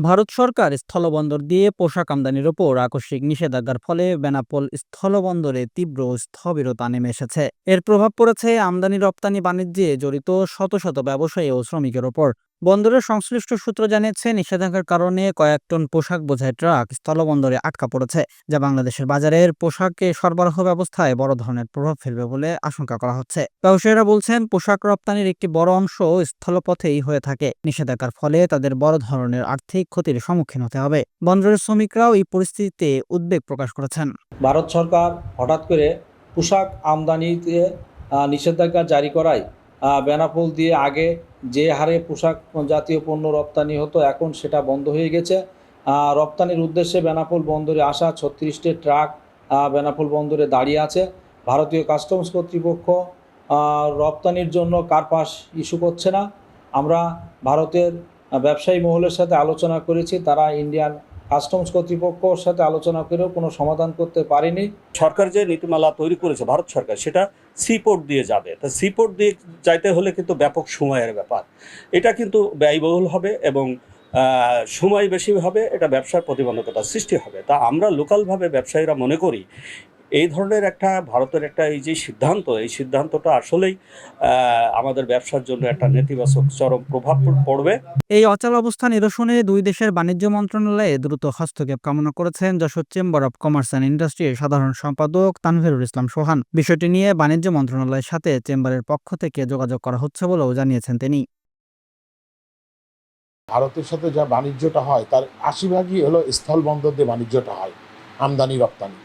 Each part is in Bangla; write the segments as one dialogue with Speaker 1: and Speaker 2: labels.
Speaker 1: ভারত সরকার স্থলবন্দর দিয়ে পোশাক আমদানির ওপর আকস্মিক নিষেধাজ্ঞার ফলে বেনাপোল স্থলবন্দরে তীব্র স্থবিরতা নেমে এসেছে। এর প্রভাব পড়েছে আমদানি রপ্তানি বাণিজ্যে জড়িত শত শত ব্যবসায়ী ও শ্রমিকের ওপর। বন্দরের সংশ্লিষ্ট সূত্র জানিয়েছে, নিষেধাজ্ঞার কারণে কয়েক টন পোশাক বোঝাই ট্রাক স্থলবন্দরে আটকা পড়েছে, যা বাংলাদেশের বাজারের পোশাকে সরবরাহ ব্যবস্থায় বড় ধরনের প্রভাব ফেলবে বলে আশঙ্কা করা হচ্ছে। ব্যবসায়ীরা বলছেন, পোশাক রপ্তানির একটি বড় অংশ স্থলপথেই হয়ে থাকে। নিষেধাজ্ঞার ফলে তাদের বড় ধরনের আর্থিক ক্ষতির সম্মুখীন হতে হবে। বন্দরের শ্রমিকরাও এই পরিস্থিতিতে উদ্বেগ প্রকাশ করেছেন।
Speaker 2: ভারত সরকার হঠাৎ করে পোশাক আমদানিতে নিষেধাজ্ঞা জারি করায় বেনাপোল দিয়ে আগে যে হারে পোশাক জাতীয় পণ্য রপ্তানি হতো, এখন সেটা বন্ধ হয়ে গেছে। রপ্তানির উদ্দেশ্যে বেনাপোল বন্দরে আসা ছত্রিশটি ট্রাক বেনাপোল বন্দরে দাঁড়িয়ে আছে। ভারতীয় কাস্টমস কর্তৃপক্ষ রপ্তানির জন্য কার্পাস ইস্যু করছে না। আমরা ভারতের ব্যবসায়ী মহলের সাথে আলোচনা করেছি, তারা ইন্ডিয়ান কাস্টমস কর্তৃপক্ষর সাথে আলোচনা করেও কোনো সমাধান করতে পারিনি।
Speaker 3: সরকার যে নীতিমালা তৈরি করেছে, ভারত সরকার, সেটা সিপোর্ট দিয়ে যাবে। তা সিপোর্ট দিয়ে যাইতে হলে কিন্তু ব্যাপক সময়ের ব্যাপার। এটা কিন্তু ব্যয়বহুল হবে এবং সময় বেশি হবে, এটা ব্যবসার প্রতিবন্ধকতা সৃষ্টি হবে। তা আমরা লোকালভাবে ব্যবসায়ীরা মনে করি এই ধরনের একটা ভারতের একটা এই যে সিদ্ধান্ত এই সিদ্ধান্তটা আসলেই আহ, আমাদের ব্যবসার জন্য একটা নেতিবাচক চরম প্রভাব পড়বে।
Speaker 1: এই অচল অবস্থা নিরসনে দুই দেশের বাণিজ্য মন্ত্রণালয়ে দ্রুত হস্তক্ষেপ কামনা করেছেন Jessore chamber of commerce and ইন্ডাস্ট্রির সাধারণ সম্পাদক তানভীরুল ইসলাম সোহান। বিষয়টি নিয়ে বাণিজ্য মন্ত্রণালয়ের সাথে চেম্বারের পক্ষ থেকে যোগাযোগ করা হচ্ছে বলেও জানিয়েছেন তিনি।
Speaker 4: ভারতের সাথে যা বাণিজ্যটা হয় তার আশি ভাগই হলো স্থল বন্দর দিয়ে বাণিজ্যটা হয় আমদানি রপ্তানি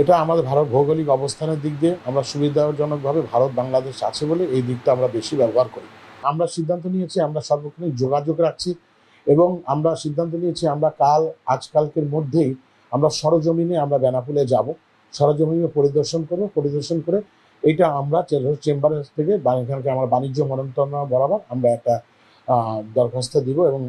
Speaker 4: এটা আমাদের ভারত ভৌগোলিক অবস্থানের দিক দিয়ে আমরা সুবিধাজনকভাবে ভারত, বাংলাদেশ আছে বলে এই দিকটা আমরা বেশি ব্যবহার করি। আমরা সিদ্ধান্ত নিয়েছি, আমরা সর্বক্ষণিক যোগাযোগ রাখছি এবং আমরা সিদ্ধান্ত নিয়েছি, আমরা কাল, আজকালকের মধ্যেই আমরা সরজমিনে আমরা বেনাপুলে যাব। সরজমিনে পরিদর্শন করব পরিদর্শন করে এটা আমরা চে- চেম্বারের থেকে এখানকে আমার বাণিজ্য মন্ত্রণালয় বরাবর আমরা একটা দরখাস্ত দিব এবং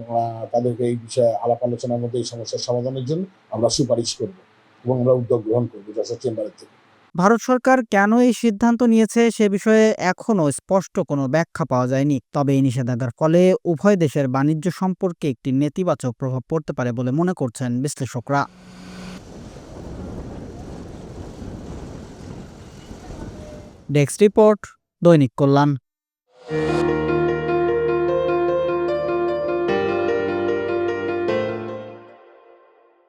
Speaker 4: তাদেরকে এই বিষয়ে আলাপ আলোচনার মধ্যে এই সমস্যার সমাধানের জন্য আমরা সুপারিশ করব। এবং আমরা উদ্যোগ গ্রহণ করব যশোর চেম্বারের থেকে।
Speaker 1: ভারত সরকার কেন এই সিদ্ধান্ত নিয়েছে সে বিষয়ে এখনও স্পষ্ট কোনো ব্যাখ্যা পাওয়া যায়নি। তবে এই নিষেধাজ্ঞার ফলে উভয় দেশের বাণিজ্য সম্পর্কে একটি নেতিবাচক প্রভাব পড়তে পারে বলে মনে করছেন বিশ্লেষকরা। ডেস্ক রিপোর্ট দৈনিক কল্যাণ।